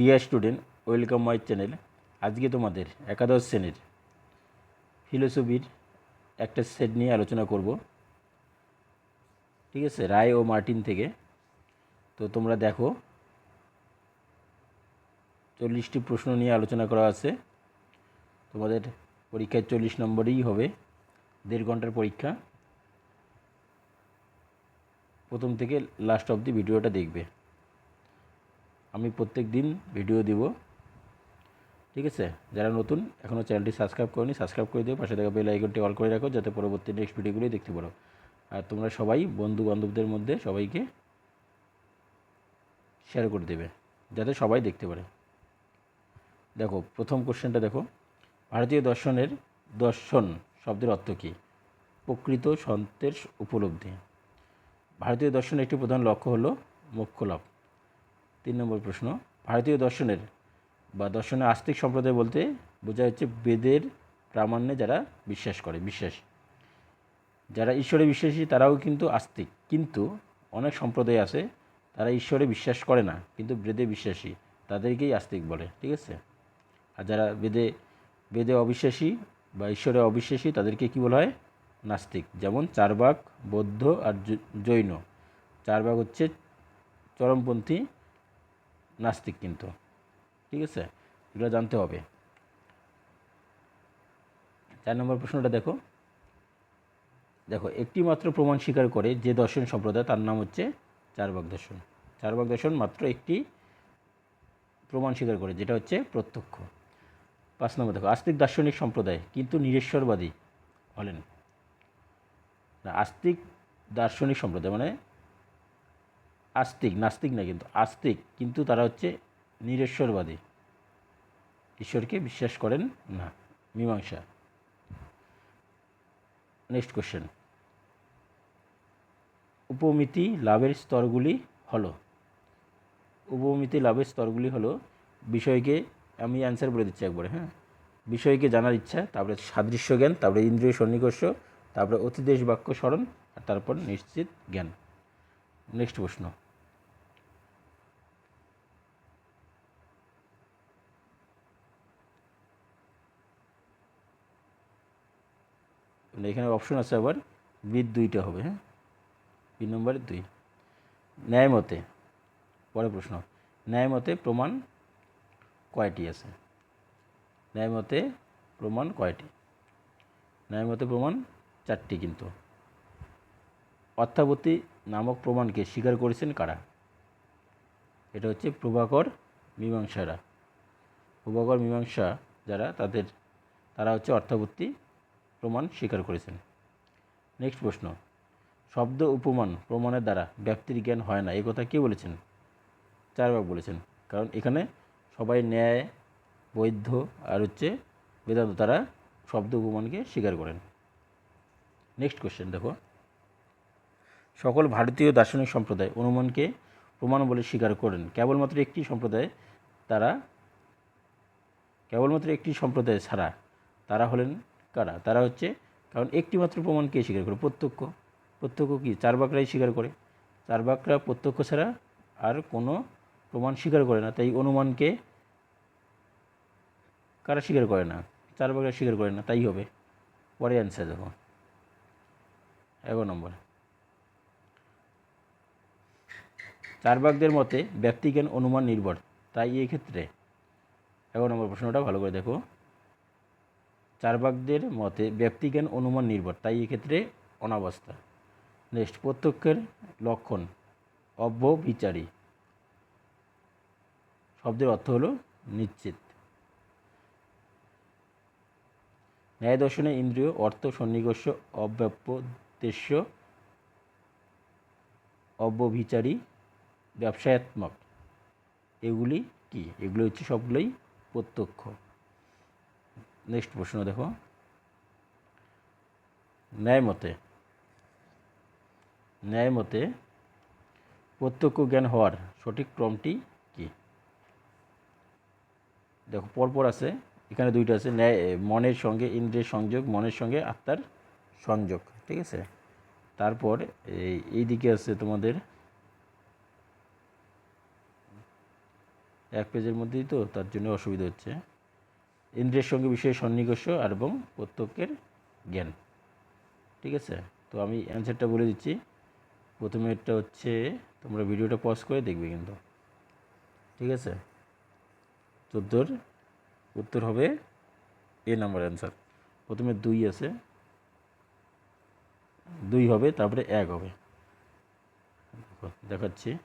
Dear student welcome my channel আজকে তোমাদের একাদশ শ্রেণির ফিলোসফির একটা সেট নিয়ে আলোচনা করব। ঠিক আছে? রায় ও মার্টিন থেকে। তো তোমরা দেখো, চল্লিশটি প্রশ্ন নিয়ে আলোচনা করা আছে। তোমাদের পরীক্ষায় চল্লিশ নম্বরই হবে, দেড় ঘণ্টার পরীক্ষা। প্রথম থেকে লাস্ট অবধি ভিডিওটা দেখবে। আমি প্রত্যেক দিন ভিডিও দিব। ঠিক আছে? যারা নতুন এখনও চ্যানেলটি সাবস্ক্রাইব করনি সাবস্ক্রাইব করে দিও। পাশে থাকা বেল আইকনটি অল করে রাখো, যাতে পরবর্তী নেক্সট ভিডিওগুলি দেখতে পারো। আর তোমরা সবাই বন্ধু বান্ধবদের মধ্যে সবাইকে শেয়ার করে দেবে, যাতে সবাই দেখতে পারে। দেখো, প্রথম কোশ্চেনটা দেখো। ভারতীয় দর্শনের, দর্শন শব্দের অর্থ কী? প্রকৃত সন্তের উপলব্ধি। ভারতীয় দর্শনের একটি প্রধান লক্ষ্য হলো মোক্ষ লাভ তিন নম্বর প্রশ্ন, ভারতীয় দর্শনের বা দর্শনের আস্তিক সম্প্রদায় বলতে বোঝা হচ্ছে বেদের প্রামাণ্যে যারা বিশ্বাস করে, বিশ্বাস। যারা ঈশ্বরে বিশ্বাসী তারাও কিন্তু আস্তিক। কিন্তু অনেক সম্প্রদায় আছে, তারা ঈশ্বরে বিশ্বাস করে না, কিন্তু বেদে বিশ্বাসী, তাদেরকেই আস্তিক বলে, ঠিক আছে? আর যারা বেদে বেদে অবিশ্বাসী বা ঈশ্বরে অবিশ্বাসী, তাদেরকে কী বলা হয়? নাস্তিক। যেমন চারবাক, বৌদ্ধ আর জৈন। চারবাক হচ্ছে চরমপন্থী নাস্তিক কিন্তু। ঠিক আছে? এগুলো জানতে হবে। চার নম্বর প্রশ্নটা দেখো। দেখো, একটি মাত্র প্রমাণ স্বীকার করে যে দর্শন সম্প্রদায়, তার নাম হচ্ছে চারবাক দর্শন। চারবাক দর্শন মাত্র একটি প্রমাণ স্বীকার করে, যেটা হচ্ছে প্রত্যক্ষ। পাঁচ নম্বর দেখো, আস্তিক দার্শনিক সম্প্রদায় কিন্তু নিরেশ্বরবাদী হলেন আস্তিক দার্শনিক সম্প্রদায় মানে আস্তিক, নাস্তিক না কিন্তু, আস্তিক। কিন্তু তারা হচ্ছে নিরেশ্বরবাদী। ঈশ্বরকে বিশ্বাস করেন না। মীমাংসা। Next question. উপমিতি লাভের স্তরগুলি হলো। উপমিতি লাভের স্তরগুলি হলো, বিষয়কে আমি অ্যান্সার বলে দিচ্ছি একবারে হ্যাঁ? বিষয়কে জানার ইচ্ছা, তারপরে সাদৃশ্য জ্ঞান, তারপরে ইন্দ্রিয় সন্নিকর্ষ, তারপরে অতিদেশ বাক্য স্মরণ, আর তারপর নিশ্চিত জ্ঞান। নেক্সট প্রশ্ন। মানে এখানে অপশন আছে আবার বিদ দুইটা হবে হ্যাঁ? বি নম্বর দুই। ন্যায়মতে পরের প্রশ্ন ন্যায়মতে প্রমাণ কয়টি আছে? ন্যায়মতে প্রমাণ কয়টি? ন্যায়মতে প্রমাণ চারটি কিন্তু। অর্থাবতী নামক প্রমাণকে স্বীকার করেছেন কারা? এটা হচ্ছে প্রভাকর মীমাংসারা। প্রভাকর মীমাংসা যারা, তাদের, তারা হচ্ছে অর্থাবর্তী প্রমাণ স্বীকার করেছেন। নেক্সট প্রশ্ন। শব্দ উপমান প্রমাণের দ্বারা ব্যক্তির জ্ঞান হয় না এই কথা কে বলেছেন? চারবার বলেছেন। কারণ এখানে সবাই ন্যায়, বৈধ আর হচ্ছে বেদান্ত তারা শব্দ উপমানকে স্বীকার করেন। নেক্সট কোশ্চেন দেখো। সকল ভারতীয় দার্শনিক সম্প্রদায় অনুমানকে প্রমাণ বলে স্বীকার করেন। কেবলমাত্র একটি সম্প্রদায় তারা, কেবলমাত্র একটি সম্প্রদায় ছাড়া তারা হলেন কারা? তারা হচ্ছে, কারণ একটি মাত্র প্রমাণকে স্বীকার করে? প্রত্যক্ষ। প্রত্যক্ষ কি? চার বাকরাই স্বীকার করে। চার বাকরা প্রত্যক্ষ ছাড়া আর কোনো প্রমাণ স্বীকার করে না। তাই অনুমানকে কারা স্বীকার করে না? চার বাকরা স্বীকার করে না, তাই হবে। পরে অ্যান্সার দেখো এগারো নম্বর। চারবাকদের মতে ব্যক্তিজ্ঞান অনুমান, নির্ভর। তাই এই ক্ষেত্রে এগারো নম্বর প্রশ্নটা ভালো করে দেখো। চারবাকদের মতে ব্যক্তিজ্ঞান অনুমান নির্ভর। তাই এক্ষেত্রে অনাবস্থা। নেক্সট, প্রত্যক্ষের লক্ষণ। অব্যবিচারী শব্দের অর্থ হলো নিশ্চিত। ন্যায় দর্শনে ইন্দ্রিয়, অর্থ সন্নিকর্ষ অব্যাপ্যদেশ্য অব্যভিচারী, ব্যবসায়াত্মক। এগুলি কি? এগুলো হচ্ছে সবগুলোই প্রত্যক্ষ। নেক্সট প্রশ্ন দেখো। ন্যায় মতে ন্যায় মতে প্রত্যক্ষ জ্ঞান হওয়ার সঠিক ক্রমটি কি? দেখো, পরপর আছে, এখানে দুইটা আছে, ন্যায় মনের সঙ্গে ইন্দ্রিয়ের সংযোগ, মনের সঙ্গে আত্মার সংযোগ, ঠিক আছে? তারপর এই দিকে আছে তোমাদের, এক পেজের মধ্যেই তো, তার জন্য অসুবিধা হচ্ছে। ইন্দ্রিয়ের সঙ্গে বিষয়ে সন্নিকর্ষ আর এবং প্রত্যক্ষের জ্ঞান। ঠিক আছে? তো আমি অ্যান্সারটা বলে দিচ্ছি। প্রথমে এটা হচ্ছে, তোমরা ভিডিওটা পজ করে দেখবে কিন্তু। ঠিক আছে? চোদ্দোর উত্তর হবে এ নাম্বার অ্যান্সার প্রথমে দুই আছে। দুই হবে, তারপরে এক হবে। দেখাচ্ছি।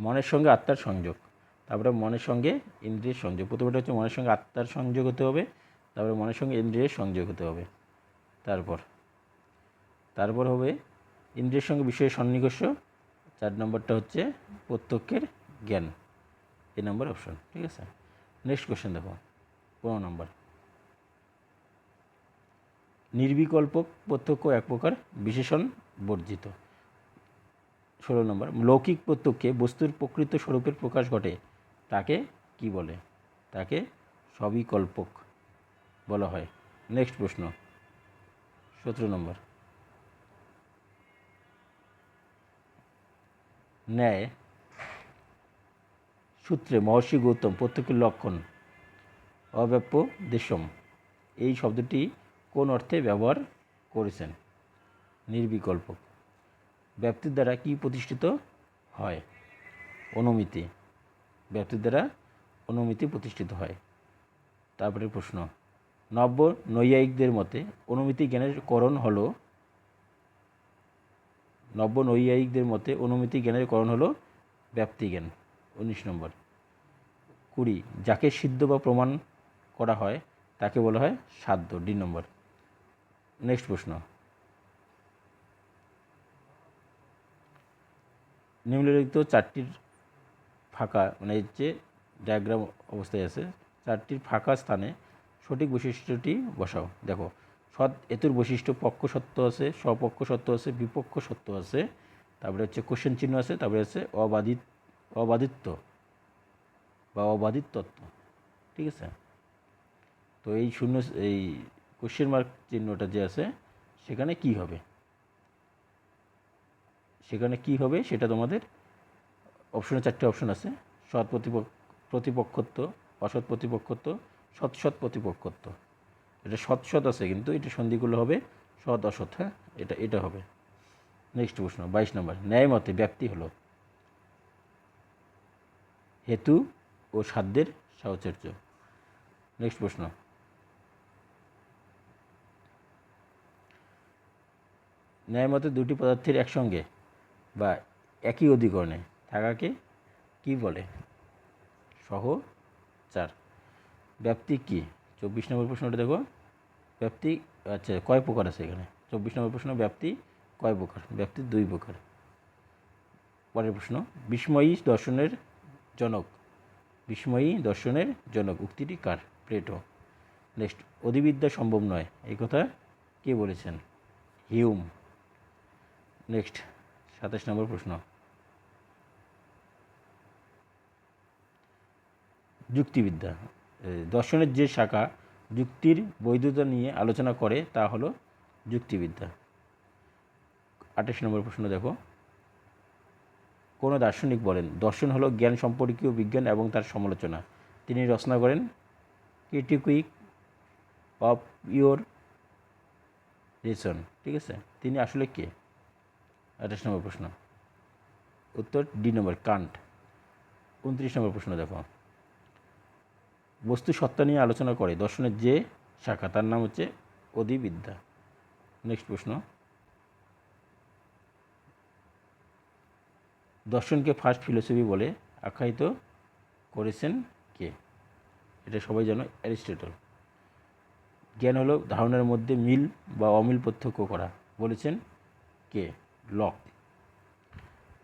মনের সঙ্গে আত্মার সংযোগ। তারপরে মনের সঙ্গে ইন্দ্রিয়ের সংযোগ। প্রথমটা হচ্ছে মনের সঙ্গে আত্মার সংযোগ হতে হবে, তারপরে মনের সঙ্গে ইন্দ্রিয়ের সংযোগ হতে হবে। তারপর তারপর হবে ইন্দ্রিয়ের সঙ্গে বিষয়ের সন্নিকর্ষ। চার নম্বরটা হচ্ছে প্রত্যক্ষের জ্ঞান। এ নম্বর অপশন, ঠিক আছে? নেক্সট কোশ্চেন দেখো, পনেরো নম্বর। নির্বিকল্প, প্রত্যক্ষ এক প্রকার বিশেষণ বর্জিত। ষোলো নম্বর লৌকিক প্রত্যক্ষে বস্তুর প্রকৃত স্বরূপের প্রকাশ ঘটে। তাকে কি বলে? তাকে সবিকল্পক বলা হয়। নেক্সট প্রশ্ন। সতেরো নম্বর। ন্যায় সূত্রে মহর্ষি গৌতম প্রত্যেকের লক্ষণ। অব্যাপ্য দেশম। এই শব্দটি কোন অর্থে ব্যবহার করেছেন? নির্বিকল্প ব্যক্তির দ্বারা কি প্রতিষ্ঠিত হয়? অনুমিতি। ব্যক্তির দ্বারা অনুমিতি প্রতিষ্ঠিত হয়। তারপরে প্রশ্ন, নব্য নৈয়ায়িকদের মতে অনুমিতি জ্ঞানের করণ হলো, নব্য নৈয়ায়িকদের মতে অনুমিতি জ্ঞানের করণ হলো ব্যাপ্তিজ্ঞান উনিশ নম্বর, কুড়ি, যাকে সিদ্ধ বা প্রমাণ করা হয়, তাকে বলা হয় সাধ্য। ডি নম্বর, নেক্সট প্রশ্ন, নিম্নলিখিত চারটির ফাঁকা মানে যে ডায়াগ্রাম অবস্থায় আছে, চারটির ফাঁকা স্থানে সঠিক বৈশিষ্ট্যটি বসাও। দেখো, সৎ এতুর বৈশিষ্ট্য পক্ষ সত্য আছে, স্বপক্ষ সত্য আছে, বিপক্ষ সত্য আছে, তারপরে হচ্ছে কোশ্চেন চিহ্ন আছে, তারপরে আছে অবাধিত, অবাধিত্ব বা অবাধিত তত্ত্ব, ঠিক আছে? তো এই শূন্য, এই কোশ্চেন মার্ক চিহ্নটা যে আছে, সেখানে কি হবে? সেখানে কি হবে সেটা তোমাদের অপশনে চারটে অপশন আছে। সৎ প্রতিপক্ষ, প্রতিপক্ষত্ব, অসৎ প্রতিপক্ষত্ব, সৎ সৎ প্রতিপক্ষত্ব। এটা সৎ সৎ আছে কিন্তু এটা সন্ধিগুলো হবে সৎ অসৎ হ্যাঁ? এটা এটা হবে। নেক্সট প্রশ্ন, বাইশ নম্বর। ন্যায় মতে ব্যাপ্তি হলো হেতু ও সাধ্যের সাহচর্য। নেক্সট প্রশ্ন। ন্যায় মতে দুটি পদার্থের একসঙ্গে বা একই অধিকরণে থাকাকে কি? বলে? সহ চার। ব্যাপ্তি কি? চব্বিশ নম্বর প্রশ্নটা দেখো। ব্যাপ্তি আচ্ছা কয় প্রকার আছে এখানে? চব্বিশ নম্বর প্রশ্ন ব্যাপ্তি কয় প্রকার? ব্যাপ্তি দুই প্রকার। পরের প্রশ্ন, বিস্ময়ী দর্শনের জনক। বিস্ময়ী দর্শনের জনক, উক্তিটি কার? প্লেটো। নেক্সট, অধিবিদ্যা সম্ভব নয়। এই কথা কে বলেছেন? হিউম। নেক্সট, সাতাশ নম্বর প্রশ্ন। যুক্তিবিদ্যা। দর্শনের যে শাখা যুক্তির বৈধতা নিয়ে আলোচনা করে, তা হলো যুক্তিবিদ্যা। আঠাশ নম্বর প্রশ্ন দেখো। কোনো দার্শনিক বলেন, দর্শন হলো জ্ঞান সম্পর্কীয় বিজ্ঞান এবং তার সমালোচনা। তিনি রচনা করেন, ক্রিটিকুইক অফ ইওর রিজন। ঠিক আছে? তিনি আসলে কে? আঠাশ নম্বর প্রশ্ন। উত্তর ডি নম্বর, কান্ট। উনত্রিশ নম্বর প্রশ্ন দেখো। বস্তু সত্তা নিয়ে আলোচনা করে। দর্শনের যে শাখা, তার নাম হচ্ছে অধিবিদ্যা। নেক্সট প্রশ্ন। দর্শনকে ফার্স্ট ফিলোসফি বলে আখ্যায়িত করেছেন কে? এটা সবাই জানো, অ্যারিস্টেটল। জ্ঞান হলো ধারণার মধ্যে মিল বা অমিল প্রত্যক্ষ করা। বলেছেন কে? লক।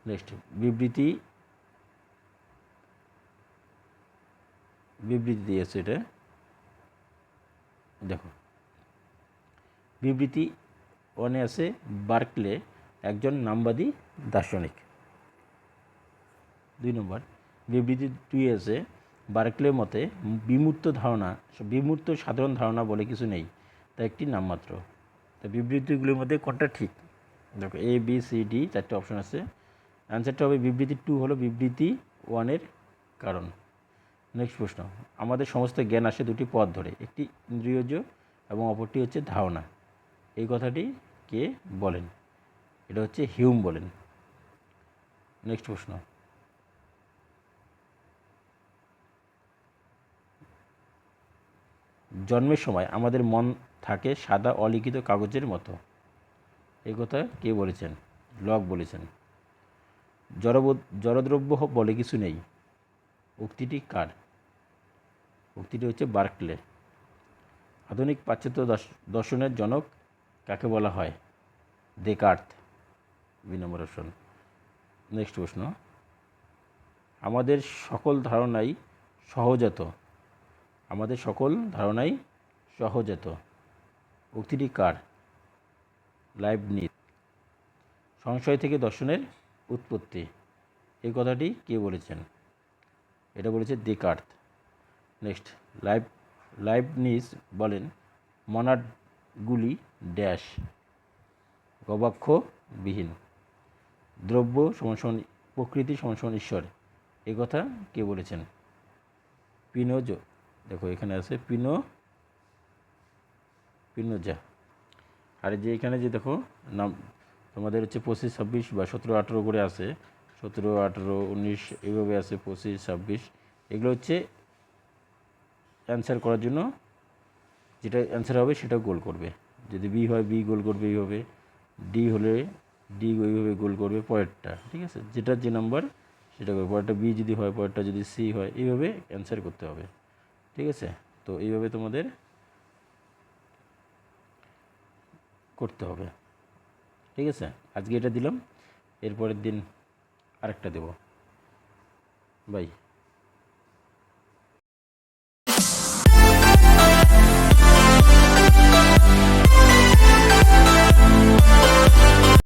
নেক্সট বিবৃতি বিবৃতি দিয়েছে এটা। দেখো। বিবৃতি ওয়ানে আছে, বার্কলে একজন নামবাদী দার্শনিক। দুই নম্বর, বিবৃতি দুই আছে বার্কলের মতে বিমূর্ত ধারণা, বিমূর্ত সাধারণ ধারণা বলে কিছু নেই, তা একটি নামমাত্র। তা বিবৃতিগুলির মধ্যে কোনটা ঠিক? দেখো এ বি সি ডি চারটে অপশন আছে। অ্যান্সারটা হবে বিবৃতি টু হলো বিবৃতি ওয়ানের কারণ। নেক্সট প্রশ্ন। আমাদের সমস্ত জ্ঞান আসে দুটি পথ ধরে, একটি ইন্দ্রিয়জ এবং অপরটি হচ্ছে ধারণা। এই কথাটি কে বলেন? এটা হচ্ছে হিউম বলেন। নেক্সট প্রশ্ন। জন্মের সময় আমাদের মন থাকে সাদা অলিখিত কাগজের মতো। এই কথা কে বলেছেন? লক বলেছেন। জড়বোধ জড়দ্রব্য বলে কিছু নেই। উক্তিটি কার? উক্তিটি হচ্ছে বার্কলে। আধুনিক পাশ্চাত্য দর্শ- দর্শনের জনক কাকে বলা হয়? দেকার্থ দুই নম্বর অপশন। নেক্সট প্রশ্ন। আমাদের সকল ধারণাই সহজাত। আমাদের সকল ধারণাই সহজাত। উক্তিটি কার? লাইবনিজ সংশয় থেকে দর্শনের উৎপত্তি। এই কথাটি কে বলেছেন? এটা বলেছে দেকার্থ নেক্সট, লাইভ লাইবনিজ বলেন, মনাডগুলি ড্যাশ, গবাক্ষবিহীন, দ্রব্য সমান প্রকৃতি সমান ঈশ্বর, এ কথা কে বলেছেন? পিনোজ, দেখো এখানে আছে পিনো, পিনোজা, আর যে এখানে যে দেখো, নাম, তোমাদের হচ্ছে পঁচিশ, ছাব্বিশ বা সতেরো, আঠেরো করে আছে, সতেরো, আঠেরো, উনিশ এইভাবে আছে পঁচিশ, ছাব্বিশ, এগুলো হচ্ছে অ্যান্সার করার জন্য যেটা অ্যান্সার হবে সেটা গোল করবে। যদি বি হয় বি গোল করবে এইভাবে। ডি হলে ডি ওইভাবে গোল করবে পরেরটা, ঠিক আছে? যেটা যে নাম্বার সেটা করবে। পরেরটা বি যদি হয়, পরেরটা যদি সি হয়, এইভাবে অ্যান্সার করতে হবে, ঠিক আছে? তো এইভাবে তোমাদের করতে হবে, ঠিক আছে? আজকে এটা দিলাম, এরপরের দিন আরেকটা দেব। বাই